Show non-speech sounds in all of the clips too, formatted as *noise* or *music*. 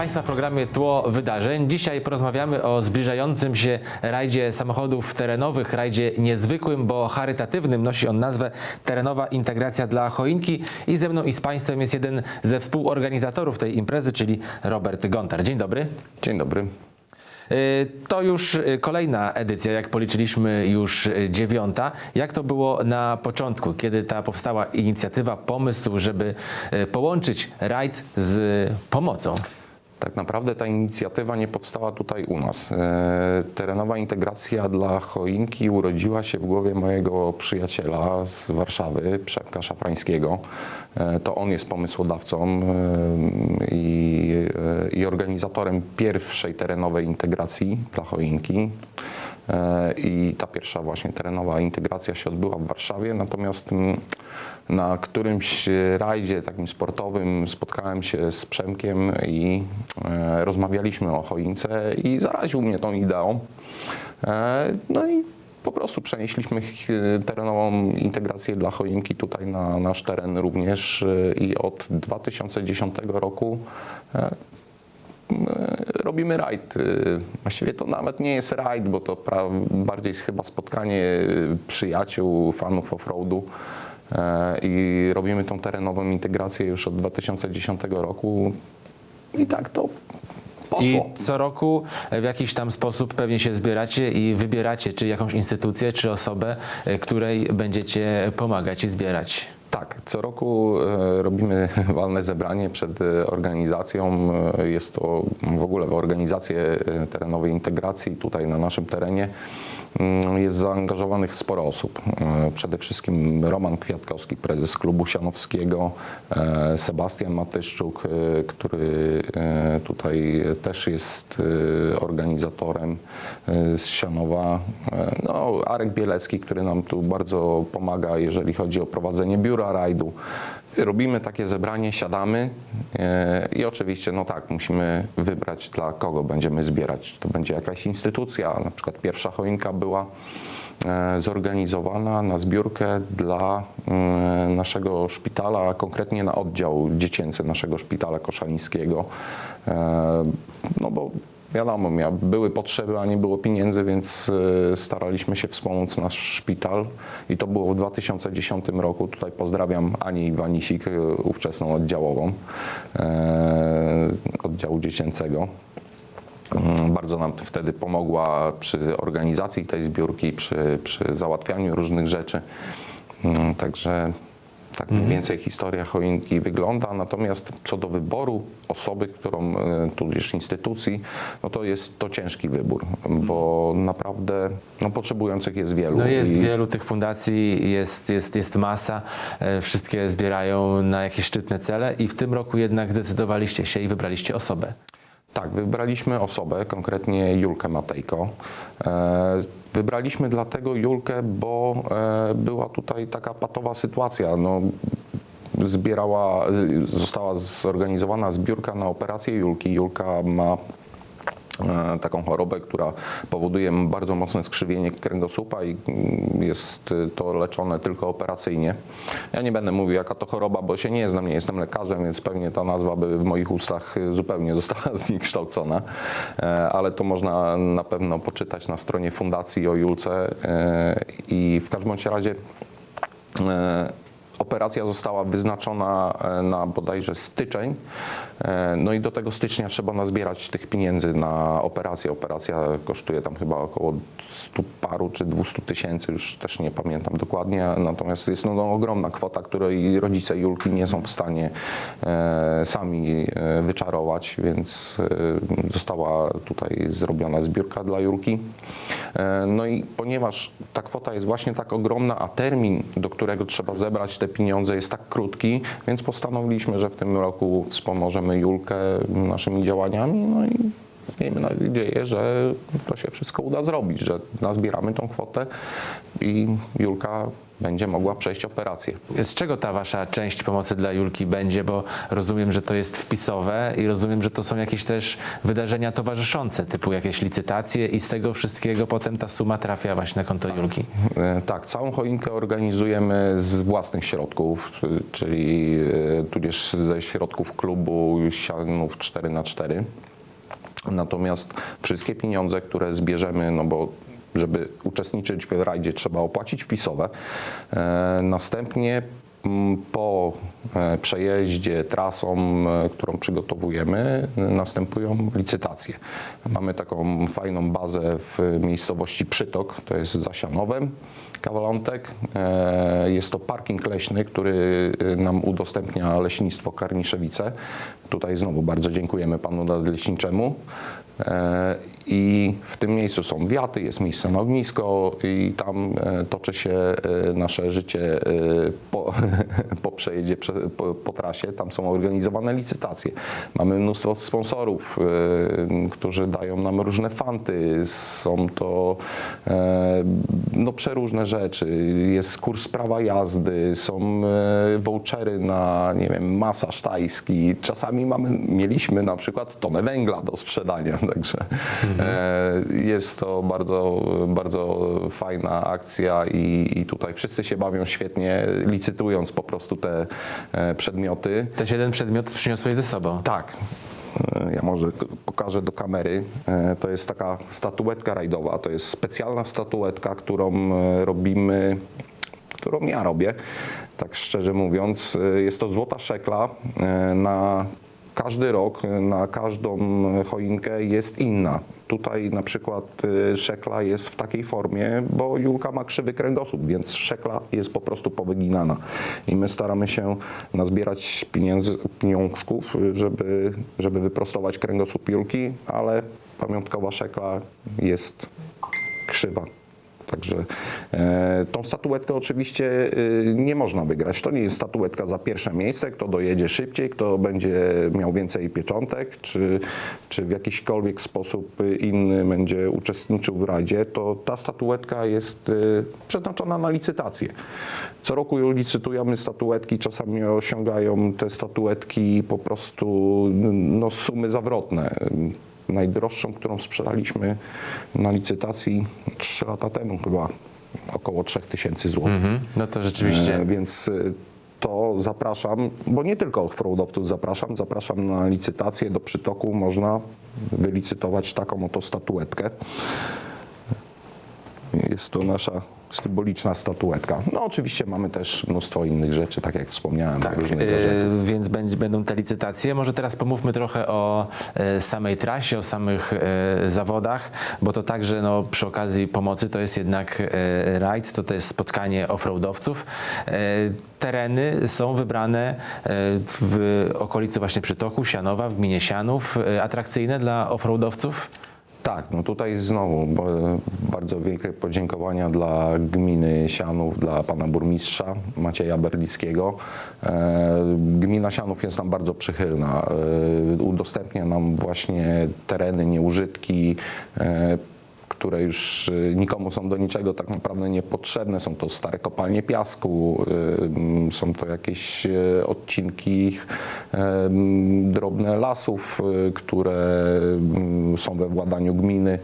Państwa w programie Tło Wydarzeń. Dzisiaj porozmawiamy o zbliżającym się rajdzie samochodów terenowych, rajdzie niezwykłym, bo charytatywnym. Nosi on nazwę Terenowa Integracja dla Choinki i ze mną i z Państwem jest jeden ze współorganizatorów tej imprezy, czyli Robert Gontar. Dzień dobry. Dzień dobry. Y, To już y, kolejna edycja, jak policzyliśmy już y, dziewiąta. Jak to było na początku, kiedy ta powstała inicjatywa, pomysł, żeby połączyć rajd z pomocą? Tak naprawdę ta inicjatywa nie powstała tutaj u nas. E, Terenowa integracja dla choinki urodziła się w głowie mojego przyjaciela z Warszawy, Przemka Szafrańskiego. E, To on jest pomysłodawcą e, i, i organizatorem pierwszej terenowej integracji dla choinki. E, I ta pierwsza właśnie terenowa integracja się odbyła w Warszawie, natomiast mm, na którymś rajdzie takim sportowym spotkałem się z Przemkiem i e, rozmawialiśmy o choince i zaraził mnie tą ideą. E, no i po prostu przenieśliśmy terenową integrację dla choinki tutaj na nasz teren również i od 2010 roku robimy rajd. E, Właściwie to nawet nie jest rajd, bo to bardziej jest chyba spotkanie e, przyjaciół, fanów offroadu. E, I robimy tą terenową integrację już od 2010 roku. I tak to poszło. I co roku w jakiś tam sposób pewnie się zbieracie i wybieracie czy jakąś instytucję, czy osobę, której będziecie pomagać i zbierać. Tak, co roku e, robimy *laughs* walne zebranie przed e, organizacją. E, Jest to w ogóle w organizację e, terenowej integracji tutaj na naszym terenie. Mm, Jest zaangażowanych sporo osób. E, Przede wszystkim Roman Kwiatkowski, prezes klubu Sianowskiego, e, Sebastian Matyszczuk, e, który tutaj też jest organizatorem z Sianowa. No, Arek Bielecki, który nam tu bardzo pomaga, jeżeli chodzi o prowadzenie biura rajdu. Robimy takie zebranie, siadamy e, i oczywiście, no tak, musimy wybrać dla kogo będziemy zbierać. Czy to będzie jakaś instytucja, na przykład pierwsza choinka była e, zorganizowana na zbiórkę dla e, naszego szpitala, a konkretnie na oddział dziecięcy naszego szpitala koszalińskiego. No bo wiadomo, były potrzeby, a nie było pieniędzy, więc e, staraliśmy się wspomóc nasz szpital i to było w 2010 roku. Tutaj pozdrawiam Anię Iwanisik, e, ówczesną oddziałową e, oddziału dziecięcego. Mm, Bardzo nam wtedy pomogła przy organizacji tej zbiórki, przy, przy załatwianiu różnych rzeczy. Mm, Także tak mniej więcej historia choinki wygląda. Natomiast co do wyboru osoby, którą, e, tudzież instytucji, no to jest to ciężki wybór, bo naprawdę no, potrzebujących jest wielu. No jest I- wielu tych fundacji, jest, jest, jest masa, e, wszystkie zbierają na jakieś szczytne cele i w tym roku jednak zdecydowaliście się i wybraliście osobę. Tak, wybraliśmy osobę, konkretnie Julkę Matejko. Wybraliśmy dlatego Julkę, bo e, była tutaj taka patowa sytuacja. No, zbierała, została zorganizowana zbiórka na operację Julki. Julka ma taką chorobę, która powoduje bardzo mocne skrzywienie kręgosłupa i mm, jest y, to leczone tylko operacyjnie. Ja nie będę mówił jaka to choroba, bo się nie znam, nie jestem lekarzem, więc pewnie ta nazwa by w moich ustach zupełnie została *laughs* zniekształcona, E, ale to można na pewno poczytać na stronie Fundacji o Julce e, i w każdym razie e, Operacja została wyznaczona e, na bodajże styczeń. E, No i do tego stycznia trzeba nazbierać tych pieniędzy na operację. Operacja kosztuje tam chyba około 100 paru czy 200 tysięcy, już też nie pamiętam dokładnie. Natomiast jest no, no, ogromna kwota, której rodzice Julki nie są w stanie e, sami wyczarować, więc została tutaj zrobiona zbiórka dla Julki. No i ponieważ ta kwota jest właśnie tak ogromna, a termin, do którego trzeba zebrać te pieniądze jest tak krótki, więc postanowiliśmy, że w tym roku wspomożemy Julkę naszymi działaniami. No i miejmy nadzieję, że to się wszystko uda zrobić, że nazbieramy tą kwotę i Julka będzie mogła przejść operację. Z czego ta wasza część pomocy dla Julki będzie? Bo rozumiem, że to jest wpisowe i rozumiem, że to są jakieś też wydarzenia towarzyszące, typu jakieś licytacje i z tego wszystkiego potem ta suma trafia właśnie na konto Julki. E, Tak, całą choinkę organizujemy z własnych środków, y, czyli e, tudzież ze środków klubu sianów 4x4. Natomiast wszystkie pieniądze, które zbierzemy, no bo żeby uczestniczyć w rajdzie trzeba opłacić wpisowe. E, Następnie po e, przejeździe trasą, e, którą przygotowujemy, następują licytacje. Mamy taką fajną bazę w miejscowości Przytok, to jest za Sianowem. Kawalątek. E, Jest to parking leśny, który nam udostępnia Leśnictwo Karniszewice. Tutaj znowu bardzo dziękujemy panu nadleśniczemu. E, I w tym miejscu są wiaty, jest miejsce na ognisko i tam e, toczy się e, nasze życie po, *laughs* po przejeździe prze, po, po trasie. Tam są organizowane licytacje. Mamy mnóstwo sponsorów, którzy dają nam różne fanty. Są to no, przeróżne rzeczy. Jest kurs prawa jazdy, są vouchery na, nie wiem, masaż tajski. Czasami mamy, mieliśmy na przykład tonę węgla do sprzedania, *laughs* także e, jest to bardzo, bardzo fajna akcja i, i tutaj wszyscy się bawią świetnie, licytując po prostu te e, przedmioty. Też jeden przedmiot przyniosłeś ze sobą. Tak. E, Ja może pokażę do kamery. To jest taka statuetka rajdowa. To jest specjalna statuetka, którą robimy, którą ja robię, tak szczerze mówiąc. Jest to złota szekla na każdy rok, e, na każdą choinkę jest inna. Tutaj na przykład e, szekla jest w takiej formie, bo Julka ma krzywy kręgosłup, więc szekla jest po prostu powyginana. I my staramy się nazbierać pieniędzy, pieniążków, żeby, żeby wyprostować kręgosłup Julki, ale pamiątkowa szekla jest krzywa. Także e, tą statuetkę oczywiście e, nie można wygrać. To nie jest statuetka za pierwsze miejsce, kto dojedzie szybciej, kto będzie miał więcej pieczątek, czy, czy w jakiśkolwiek sposób inny będzie uczestniczył w rajdzie, to ta statuetka jest e, przeznaczona na licytację. Co roku licytujemy statuetki, czasami osiągają te statuetki po prostu no, sumy zawrotne. Najdroższą, którą sprzedaliśmy na licytacji 3 lata temu chyba około 3000 zł. Mhm. No to rzeczywiście. E, Więc y, to zapraszam, bo nie tylko offroadowców zapraszam, zapraszam na licytację do przytoku. Można wylicytować taką oto statuetkę. Jest to nasza symboliczna statuetka. No oczywiście mamy też mnóstwo innych rzeczy, tak jak wspomniałem, Tak, różnych gadżetów. więc będzie, będą te licytacje. Może teraz pomówmy trochę o e, samej trasie, o samych e, zawodach, bo to także no, przy okazji pomocy to jest jednak e, rajd, to, to jest spotkanie offroadowców. E, tereny są wybrane e, w okolicy właśnie Przytoku, Sianowa, w gminie Sianów, atrakcyjne dla offroadowców. Tak, no tutaj znowu bo, bardzo wielkie podziękowania dla gminy Sianów, dla pana burmistrza Macieja Berlickiego. E, gmina Sianów jest nam bardzo przychylna. E, udostępnia nam właśnie tereny, nieużytki. Które już y, nikomu są do niczego tak naprawdę niepotrzebne. Są to stare kopalnie piasku, y, są to jakieś y, odcinki drobne lasów, które są we władaniu gminy.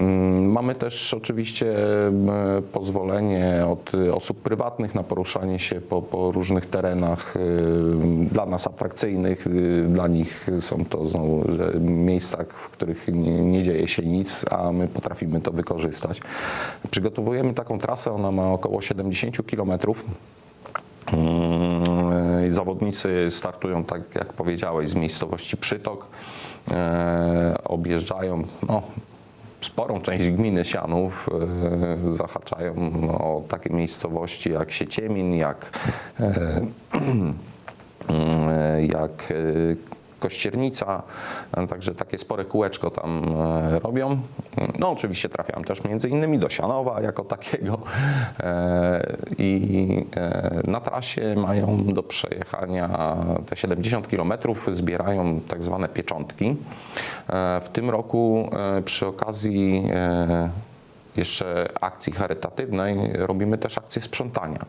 Mm, Mamy też oczywiście e, pozwolenie od osób prywatnych na poruszanie się po, po różnych terenach y, dla nas atrakcyjnych. y, Dla nich są to znowu miejsca, w których nie, nie dzieje się nic, a my potrafimy to wykorzystać. Przygotowujemy taką trasę, ona ma około 70 kilometrów. Mm, Zawodnicy startują, tak jak powiedziałeś, z miejscowości Przytok. E, Objeżdżają no, sporą część gminy Sianów. E, Zahaczają o takie miejscowości jak Sieciemin, jak, e, *clears throat* jak e, Kościernica, e, także takie spore kółeczko tam e, robią. No oczywiście trafiałem też między innymi do Sianowa jako takiego E, i na trasie mają do przejechania te 70 km, zbierają tak zwane pieczątki. W tym roku przy okazji jeszcze akcji charytatywnej robimy też akcję sprzątania.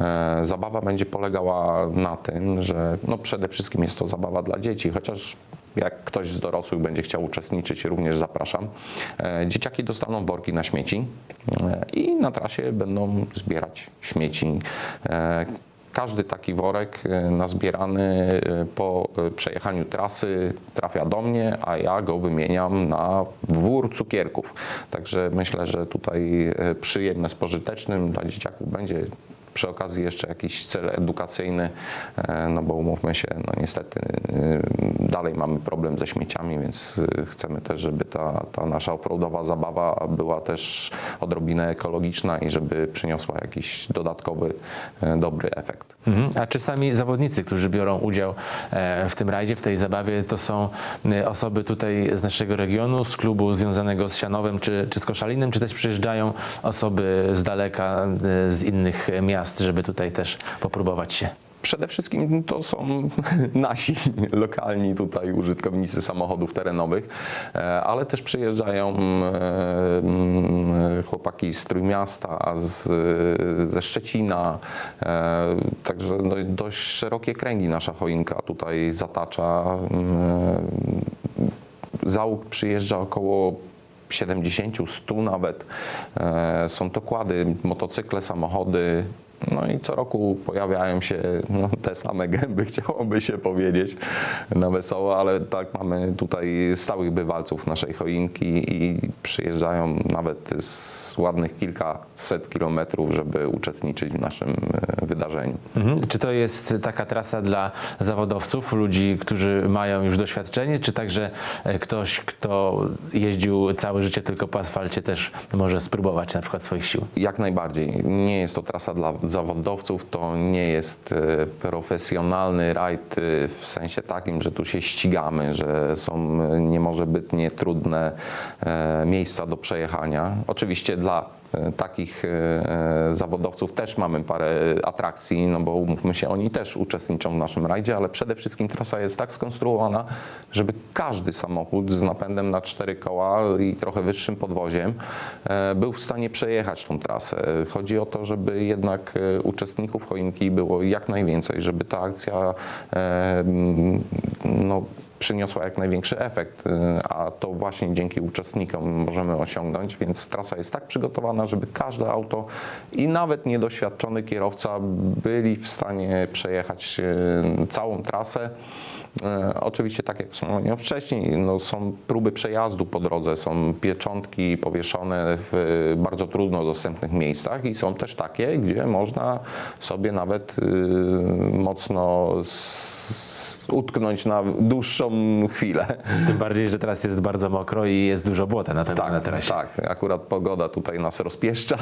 E, Zabawa będzie polegała na tym, że no przede wszystkim jest to zabawa dla dzieci, chociaż jak ktoś z dorosłych będzie chciał uczestniczyć, również zapraszam. E, Dzieciaki dostaną worki na śmieci e, i na trasie będą zbierać śmieci. Każdy taki worek e, nazbierany e, po e, przejechaniu trasy trafia do mnie, a ja go wymieniam na wór cukierków. Także myślę, że tutaj przyjemne z pożytecznym dla dzieciaków będzie przy okazji jeszcze jakiś cel edukacyjny, e, no bo umówmy się, no niestety e, dalej mamy problem ze śmieciami, więc e, chcemy też, żeby ta, ta nasza offroadowa zabawa była też odrobinę ekologiczna i żeby przyniosła jakiś dodatkowy, dobry efekt. Mhm. A czy sami zawodnicy, którzy biorą udział w tym rajdzie, w tej zabawie, to są osoby tutaj z naszego regionu, z klubu związanego z Sianowem czy, czy z Koszalinem, czy też przyjeżdżają osoby z daleka, z innych miast, żeby tutaj też popróbować się? Przede wszystkim to są *laughs* nasi lokalni tutaj użytkownicy samochodów terenowych, e, ale też przyjeżdżają e, mm, chłopaki z Trójmiasta, z, ze Szczecina. E, Także no, dość szerokie kręgi nasza choinka tutaj zatacza. Mm, Załóg przyjeżdża około 70, 100 nawet. E, Są to kłady, motocykle, samochody. No i co roku pojawiają się no, te same gęby, *laughs* chciałoby się powiedzieć na wesoło, ale tak mamy tutaj stałych bywalców naszej choinki i przyjeżdżają nawet z ładnych kilkaset kilometrów, żeby uczestniczyć w naszym e, wydarzeniu. Mhm. Czy to jest taka trasa dla zawodowców, ludzi, którzy mają już doświadczenie, czy także e, ktoś, kto jeździł całe życie tylko po asfalcie, też może spróbować na przykład swoich sił? Jak najbardziej. Nie jest to trasa dla zawodowców, to nie jest e, profesjonalny rajd e, w sensie takim, że tu się ścigamy, że są e, niemożebitnie trudne miejsca do przejechania. Oczywiście dla takich e, zawodowców też mamy parę atrakcji, no bo umówmy się, oni też uczestniczą w naszym rajdzie, ale przede wszystkim trasa jest tak skonstruowana, żeby każdy samochód z napędem na cztery koła i trochę wyższym podwoziem e, był w stanie przejechać tą trasę. Chodzi o to, żeby jednak e, uczestników choinki było jak najwięcej, żeby ta akcja e, no, przyniosła jak największy efekt, y, a to właśnie dzięki uczestnikom możemy osiągnąć, więc trasa jest tak przygotowana, żeby każde auto i nawet niedoświadczony kierowca byli w stanie przejechać y, całą trasę. E, Oczywiście, tak jak wspomniałem wcześniej, no są próby przejazdu po drodze, są pieczątki powieszone w bardzo trudno dostępnych miejscach i są też takie, gdzie można sobie nawet y, mocno utknąć na dłuższą chwilę. Tym bardziej, że teraz jest bardzo mokro i jest dużo błota na pewno na Tak, terasie. tak, akurat pogoda tutaj nas rozpieszcza,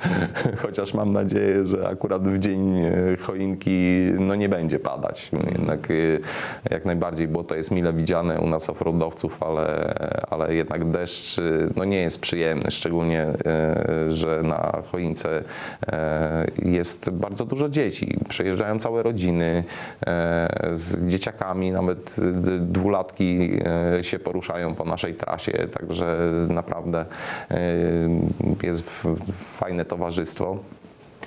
*laughs* chociaż mam nadzieję, że akurat w dzień e, choinki no nie będzie padać. Jednak e, jak najbardziej błoto jest mile widziane u nas offroadowców, ale, ale jednak deszcz e, no nie jest przyjemny, szczególnie, że na choince jest bardzo dużo dzieci. Przyjeżdżają całe rodziny z dzieciakami, nawet e, dwulatki e, się poruszają po naszej trasie, także naprawdę e, jest fajne towarzystwo.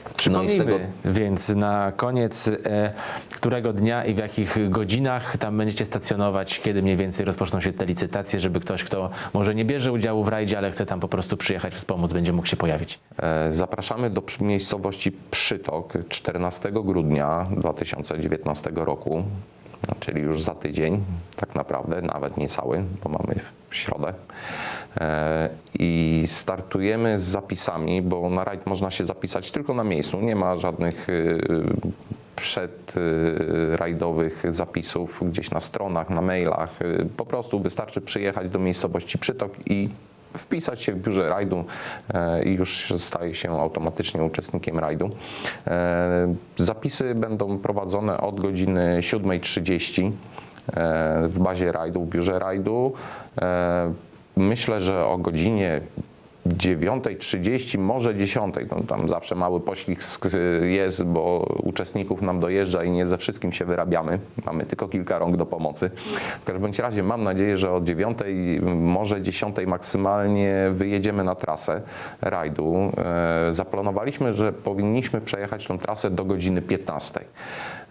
No Przypomnijmy tego więc na koniec, e, którego dnia i w jakich godzinach tam będziecie stacjonować, kiedy mniej więcej rozpoczną się te licytacje, żeby ktoś, kto może nie bierze udziału w rajdzie, ale chce tam po prostu przyjechać, wspomóc, będzie mógł się pojawić. E, Zapraszamy do miejscowości Przytok 14 grudnia 2019 roku, czyli już za tydzień, tak naprawdę, nawet niecały, bo mamy w środę. E, I startujemy z zapisami, bo na rajd można się zapisać tylko na miejscu, nie ma żadnych y, przedrajdowych zapisów gdzieś na stronach, na mailach. Y, Po prostu wystarczy przyjechać do miejscowości Przytok i wpisać się w biurze rajdu e, i już staje się automatycznie uczestnikiem rajdu. E, Zapisy będą prowadzone od godziny 7.30 e, w bazie rajdu, w biurze rajdu. Myślę, że o godzinie 9.30, może 10. No, tam zawsze mały poślizg jest, bo uczestników nam dojeżdża i nie ze wszystkim się wyrabiamy. Mamy tylko kilka rąk do pomocy. W każdym razie mam nadzieję, że od 9, może 10 maksymalnie wyjedziemy na trasę rajdu. E, Zaplanowaliśmy, że powinniśmy przejechać tą trasę do godziny 15.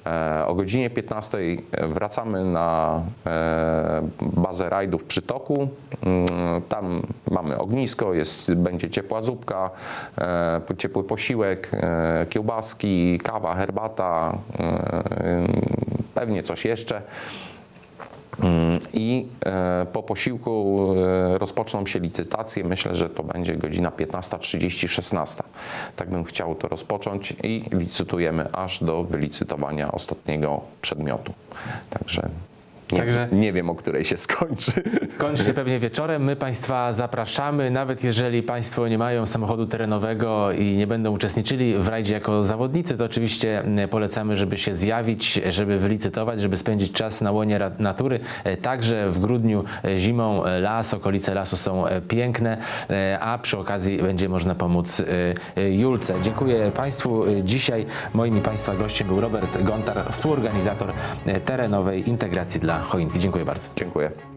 E, O godzinie 15 wracamy na e, bazę rajdów w Przytoku. Mm, Tam mamy ognisko, jest, będzie ciepła zupka, e, ciepły posiłek, e, kiełbaski, kawa, herbata, e, pewnie coś jeszcze. Mm, I e, po posiłku e, rozpoczną się licytacje. Myślę, że to będzie godzina 15.30-16. Tak bym chciał to rozpocząć i licytujemy aż do wylicytowania ostatniego przedmiotu. Także nie, Także- nie wiem, o której się skończy. Skończy się pewnie wieczorem. My Państwa zapraszamy, nawet jeżeli Państwo nie mają samochodu terenowego i nie będą uczestniczyli w rajdzie jako zawodnicy, to oczywiście polecamy, żeby się zjawić, żeby wylicytować, żeby spędzić czas na łonie natury. E, Także w grudniu e, zimą e, las, okolice lasu są piękne, a przy okazji będzie można pomóc Julce. Dziękuję Państwu. Dzisiaj moim i Państwa gościem był Robert Gontar, współorganizator terenowej integracji dla choinki. Dziękuję bardzo. Dziękuję.